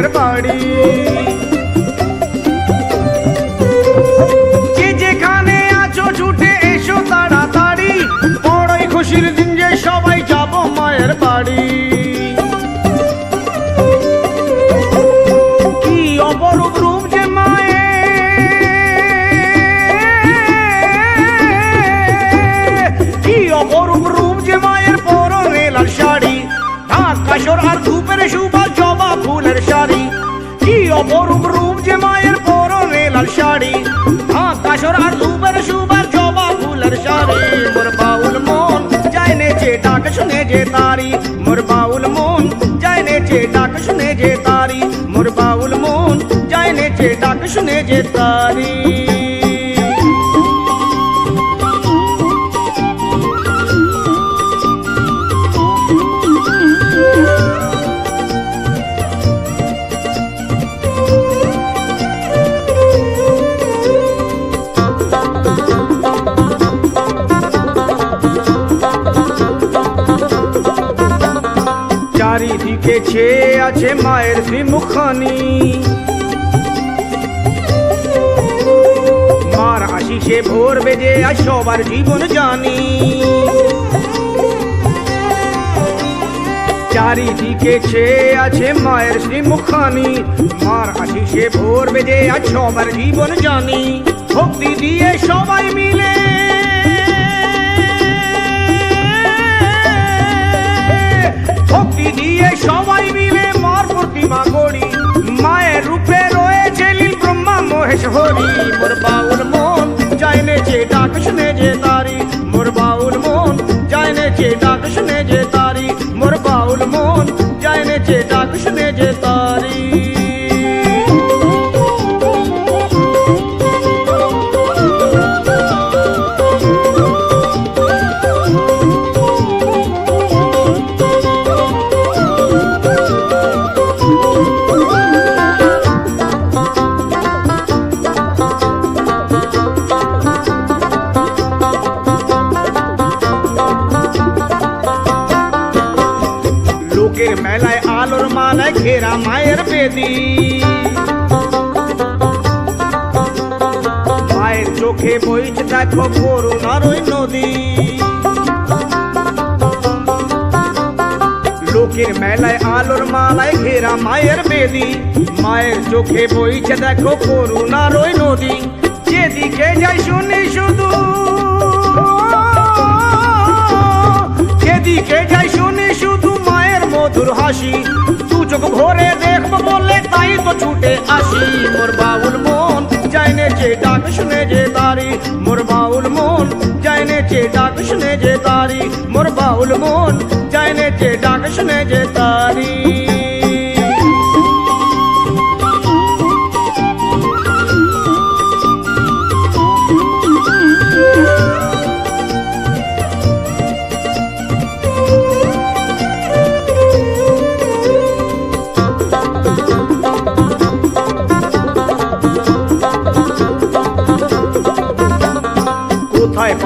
মায়ের বাড়ি আকাশর আর ধূপের সুবাস, জবা ফুলের শাড়ি মোর বাউল মন যায় নেচে ডাক শুনে যে তারি। মোর বাউল মন যায় নেচে ডাক শুনে যে তারি। মোর বাউল মন যায় নেচে ডাক শুনে যে তারি। চারিদিকে ছেয়ে আছে মায়ের শ্রীমুখানি মার আশিসে ভোর বেজে আজ সবার জীবন জানি। চারিদিকে ছেয়ে আছে মায়ের শ্রীমুখানি মার আশিসে ভোর বেজে আজ সবার জীবন জানি। ভক্তি দিয়ে সবাই মিলে হরি মোর বাউল মন যাইনে যে ডাক শুনে যে তারি। মোর বাউল মন যাইনে যে ডাক শুনে যে তারি। মোর বাউল মন যাইনে যে ডাক শুনে যে তারি। মেলায় ঘেরা মায়ের বেদি। মায়ের চোখে বইছে দেখো করুণার ওই নদী। লোকের মেলায় আলোর মালায় ঘেরা মায়ের বেদি। মায়ের চোখে বইছে দেখো করুণার ওই নদী। ছুটে আসি, মোর বাউল মন যাইনে যে ডাক শুনে যে তারি। মোর বাউল মন যাইনে যে ডাক শুনে যে তারি। মোর বাউল মন যাইনে যে ডাক শুনে যে তারি।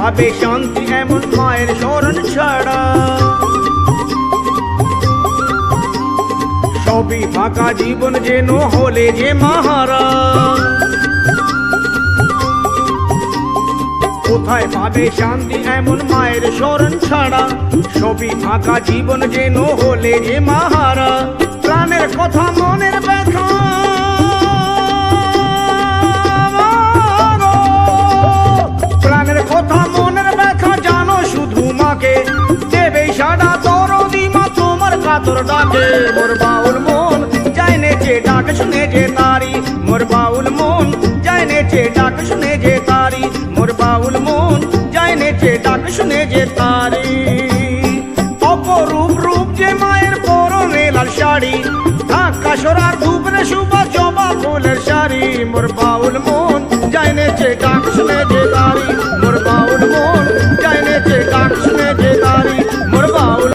পাবে শান্তি এমন মায়ের স্মরণ ছাড়া। সবই ফাঁকা জীবন যেন হলে যে মাহারা। কোথায় পাবে শান্তি এমন মায়ের স্মরণ ছাড়া? সবই ফাঁকা জীবন যেন হলে যে মাহারা। প্রাণের কথা মনের ব্যথা কাতর ডাকে, মোর বাউল মন যাই নেচে ডাক, শুনে যে তারি। মোর বাউল মন যাই নেচে ডাক, শুনে যে তারি। মোর বাউল মন যাই নেচে ডাক, শুনে যে তারি। অপরূপ রূপ যে মায়ের পরনে লাল শাড়ি ধূপরে সুবা জবা ফুলের শাড়ি। মোর বাউল মন যাই নেচে ডাক